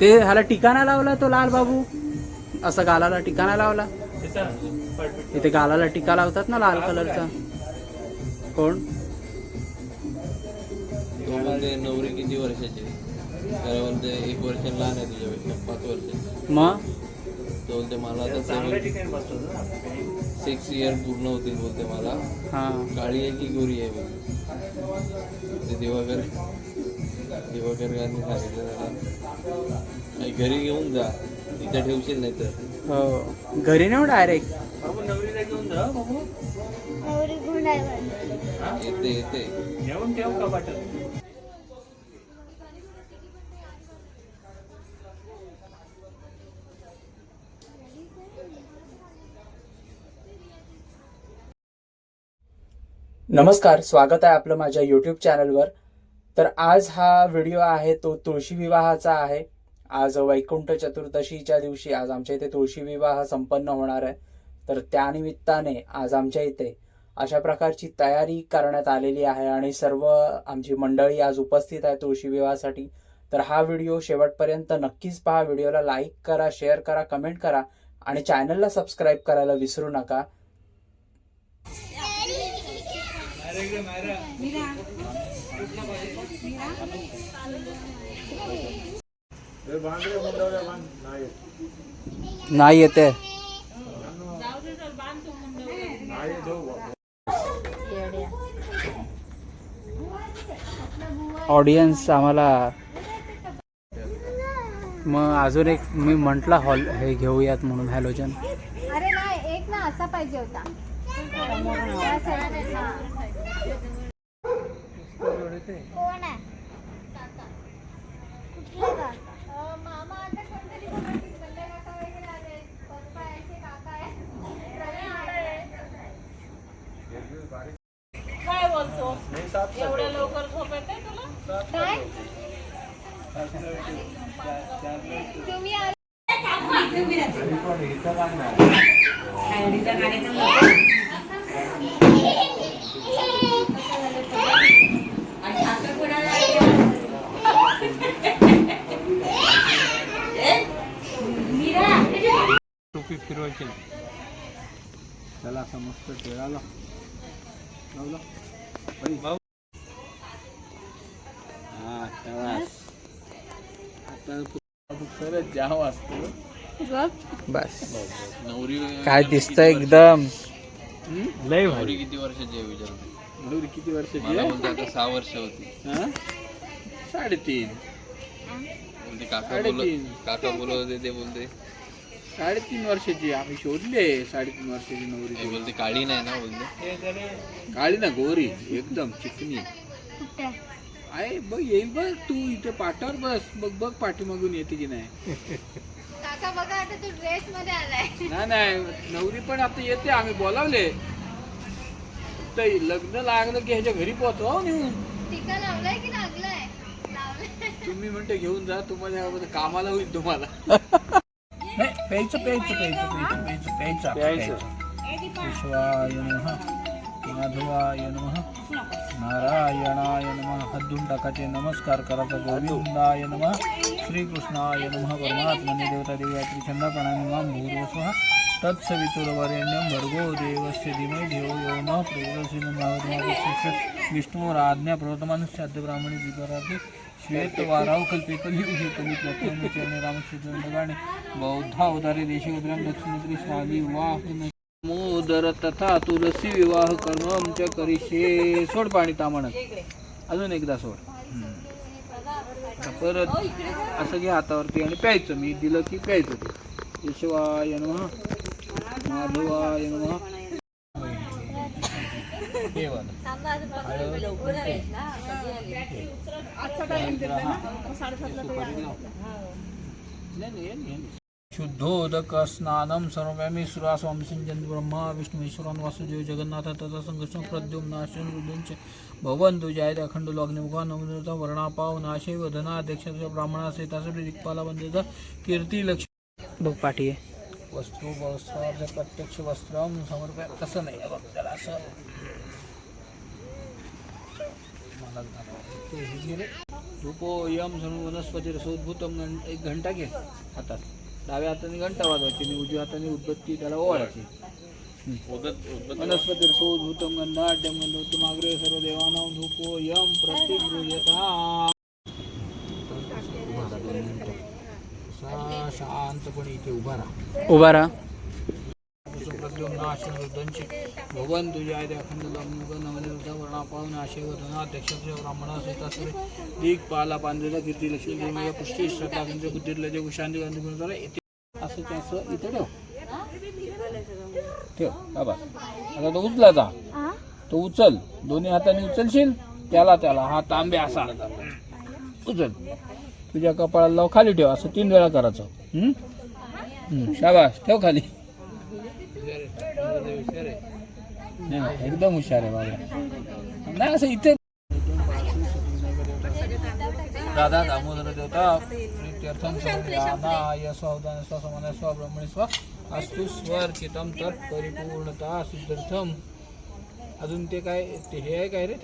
ते ह्याला टिकाणा लावला तो लाल बाबू? असं गालाला टिकाणा लावला. इथे गालाला टिका लावतात ना लाल कलरचा. कोण? तो म्हणते नवरी किती वर्षाची एक वर्ष लहान आहे तुझ्यापेक्षा पाच वर्ष. मग? तो बोलते मला आता सिक्स इयर पूर्ण होतील बोलते मला. हा. काळी आहे की गोरी आहे? दिवाकर दिवाकर गांधी सांगितलं त्याला "आई, घरी घेऊन जा. इथं ठेवशील नाही तर. हो. घरी नेऊ डायरेक्ट नवरीला घेऊन जा बाबू. नवरी गुण आहे वाटतं. येते येते. घेऊन ठेव कपाटात नमस्कार स्वागत आहे आपलं माझ्या यूट्यूब चॅनलवर तर आज हा व्हिडिओ आहे तो तुळशी विवाहाचा आहे. आज वैकुंठ चतुर्दशीच्या दिवशी आज आमच्या इथे तुळशी विवाह संपन्न होणार आहे. तर त्यानिमित्ताने आज आमच्या इथे अशा प्रकारची तयारी करण्यात आलेली आहे आणि सर्व आमची मंडळी आज उपस्थित आहे तुळशी विवाहासाठी. तर हा व्हिडिओ शेवटपर्यंत नक्कीच पहा. व्हिडिओला लाईक करा शेअर करा कमेंट करा आणि चॅनलला सबस्क्राईब करायला विसरू नका. नाही येते. ऑडियन्स आम्हाला मग अजून एक मी म्हटलं हॉल हे घेऊयात म्हणून हॅलोजन. अरे नाही एक ना असा पाहिजे होता. काय बोलतो एवढ्या लवकर झोप येते तुला काय तुम्ही फिरवायची त्याला असं मस्त टेळाला लावला. भाऊ. हा. आता खरंच जाव असतो. बस. नवरी काय दिसतंय एकदम. लय नवरी किती वर्षाची आहे विचार नवरी किती वर्षाची मला आहे? बोलते आता सहा वर्ष होती. हा? साडेतीन. बोलते काका बोलत साडेतीन. काका बोलत होते ते बोलते. साडेतीन वर्षाची आम्ही शोधले साडेतीन वर्षाची नवरी. बोलते काळी नाही ना बोलते? काळी ना गोरी एकदम चिकनी. आहे बघ येईल बघ तू इथे पाटावर बस बघ बघ पाठीमागून येते की नाही. काका बघा आता तू ड्रेस मध्ये आलाय. नाही नाही नवरी पण आता येते आम्ही बोलावले. तर लग्न लागलं की ह्याच्या घरी पोहोचव नेऊन. टीका लावलाय की लागलाय? लावलाय. तुम्ही म्हणते घेऊन जा तुम्हाला कामाला होईल तुम्हाला. नाही प्यायचं प्यायचं प्यायचं प्यायचं प्यायचं प्यायचं प्यायचं विश्वाय नमः माधवाय नमः नारायणाय नमः हात धुवून टाकायचे नमस्कार करायचा गोविंदाय नमः श्रीकृष्णाय नमः परमात्मने देवता देवयात्री छंदापणाने माम भूर्वस्वः तत्सवितुरवरेण्यं भर्गो देवस्य धीमहि धियो यो नः प्रचोदयात् विष्णुराज्ञा प्रवर्तमानस्य ब्राह्मणी दीपराधे श्वेत वाराव कल्पे कलियुगे कलिप्रत्यमुचरणे चरणे बौद्धा उदारे देशे उदरं दक्षिणेत्री स्वामी वाह मोदर तथा तुलसी विवाह कर्म च करिषे सोड पाणी तामणत अजून एकदा सोड. परत असं घे हातावरती आणि प्यायचं. मी दिलं की प्यायचं ते. केशवाय नमः. शुद्धोदक स्नानं सर्वव्यामी सुरास्वामी संजन ब्रह्मा विष्णुश्वरान वासुदेव जगन्नाथ तथा संघर्ष प्रद्युम्नाशन रुदुंच भवन्तु जयत अखंड लग्नमुखा नमनता वर्णापाव नाशे वधना अध्यक्ष ब्राह्मणा सेतासुरी दिक्पाला बंदेचा कीर्ती लक्ष्मी बघ पाठी आहे वस्त्र वस्त्रार्थ प्रत्यक्ष वस्त्रम समर्पया तसं नाही बघ त्याला असं. वनस्पती रसोद्भूतम एक घंटा घे हातात. डाव्या हाताने घंटा वाजवायची आणि उजव्या हाताने उद्बत्ती त्याला ओवाळायची. वनस्पती रसोद्भूतम गंधाढ्यम गंधोत्तम अग्रे सर्व देवानां धूपो यम शांतपणे इथे उभा राहा. उभा राहा. प्रद्युम नाशन रुद्धांची भगवान तुझ्या आयदे अखंड मुग नवने रुद्धा वर्णा पाहून आशेवरना अध्यक्ष ब्राह्मणा सहितासुरे दिग पाला पांढरेला कीर्ती लक्ष्मी पुष्टी श्रद्धा शांती गांधी इथे असं ते असं इथे ठेव ठेव बाबा आता तो उचला जा तो उचल. दोन्ही हाताने उचलशील त्याला त्याला. हा तांबे असा. उचल. तुझ्या कपाळाला लाव खाली ठेव असं तीन वेळा करायचं. हम्म? शाबाश ठेव खाली. एकदम हुशार आहे बाबा. नाही असं इथे दादा दामोदर देवता प्रीत्यर्थम समर्पयामा स्व ब्रह्मणी स्व अस्तु स्वर्चितम तत् परिपूर्णता सिद्ध्यर्थम अजून ते काय ते हे आहे काय रे?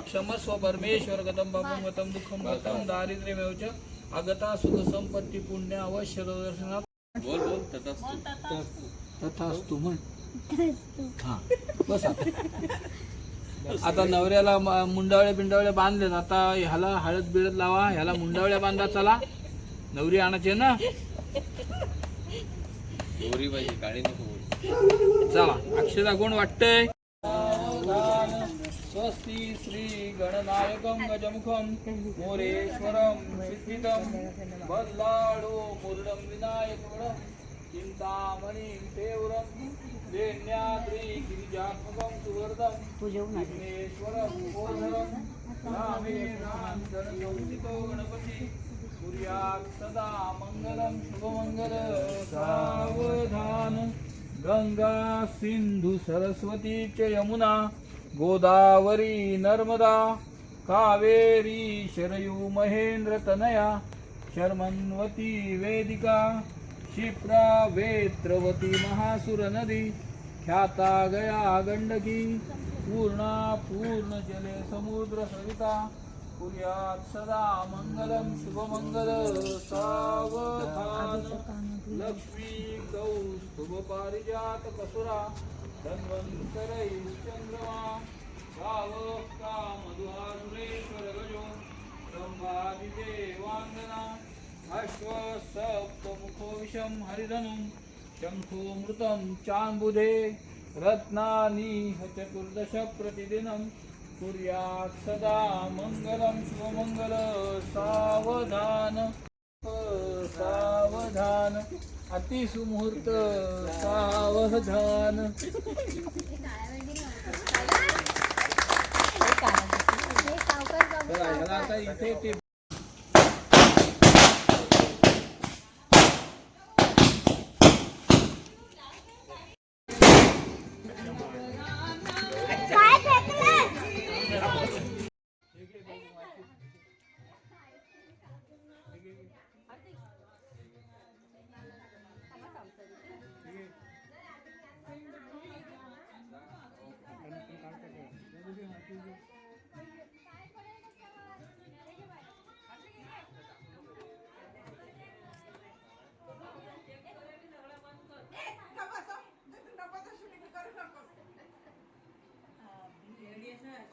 क्षमस्व परमेश्वर गतम बाबू गतम दुःखम गतम दारिद्र्यमेव च अगता सुख संपत्ती पुण्य अवश्य दर्शनात बोल बोल तथास्तु. तथास्तु. म्हण. हा. बस आता. नवऱ्याला म- मुंडावळ्या बिंडावळ्या बांधलेत आता ह्याला हळद बिळद लावा ह्याला मुंडावळ्या बांधा चला. नवरी आणायचे ना? गोरी पाहिजे काळी नको बोल चला अक्षरा कोण वाटतंय? स्वस्ती श्री गणनायकम गजमुखम मोरेश्वरम सिद्धितम बल्लाडो मुरडम विनायकवरम चिंतामणी देवरम वेण्याद्री गिरिजात्मकम सुवर्धम विघ्नेश्वरम गोधरम राम गणसंस्थितो गणपती कुर्यात् सदा मङ्गलं शुभमङ्गल सावधान। गंगा सिंधु सरस्वती च यमुना गोदावरी नर्मदा कावेरी शरयू महेंद्र तनया शर्मन्वती वेदिका क्षिप्रा वेत्रवती महासुर नदी ख्याता गया गंडकी पूर्णा पूर्ण जले समुद्र सविता कुर्यात् सदा मंगलम शुभमंगल सावधान। लक्ष्मी कौस्तुभ पारिजात कसुरा धन्वंतरै चंद्रमा गावका मधुहारुरेश्वर गजो संभाजी अश्वसप्तमुखो विषम हरिधनुं शङ्खोमृतं चाम्बुधे रत्नानि चतुर्दश प्रतिदिनं कुर्यात् सदा मङ्गलं शुभमङ्गल सावधान सावधान अतिसुमुहूर्त सावधान। आता इथे ते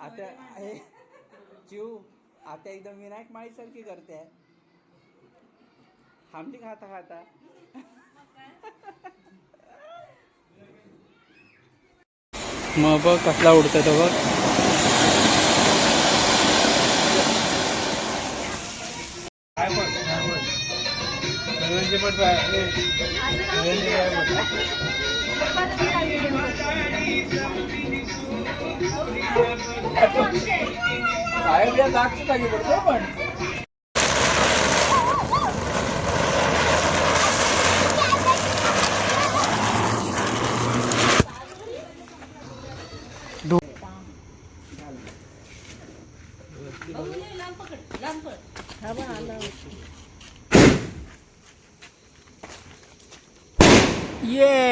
आता हे चिव आता एकदम विनायक माळीसारखी करते. आमटी खाता खाता. मग बघ कसला उडतोय तो बघ. साहेब या दागची जागी पडतो पण.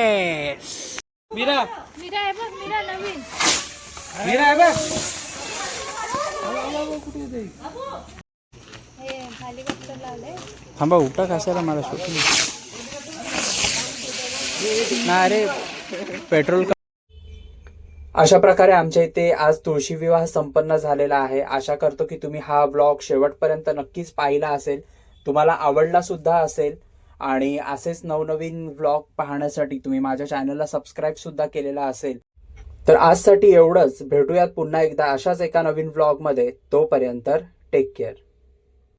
येस मीरा. मीरा आहे बघ मीरा नवीन. हे हेलिकॉप्टर लावलंय थांबा उठा कशाला मला शूटिंग नाही अरे पेट्रोल अशा प्रकारे आमच्या इथे आज तुळशी विवाह संपन्न झालेला आहे. आशा करतो की तुम्ही हा ब्लॉग शेवटपर्यंत नक्कीच पाहिला असेल. तुम्हाला आवडला सुद्धा असेल. आणि असेच नवनवीन व्लॉग पाहण्यासाठी तुम्ही माझ्या चॅनलला सबस्क्राईब सुद्धा केलेला असेल तर आजसाठी एवढंच. भेटूयात पुन्हा एकदा अशाच एका नवीन व्लॉगमध्ये तोपर्यंत टेक केअर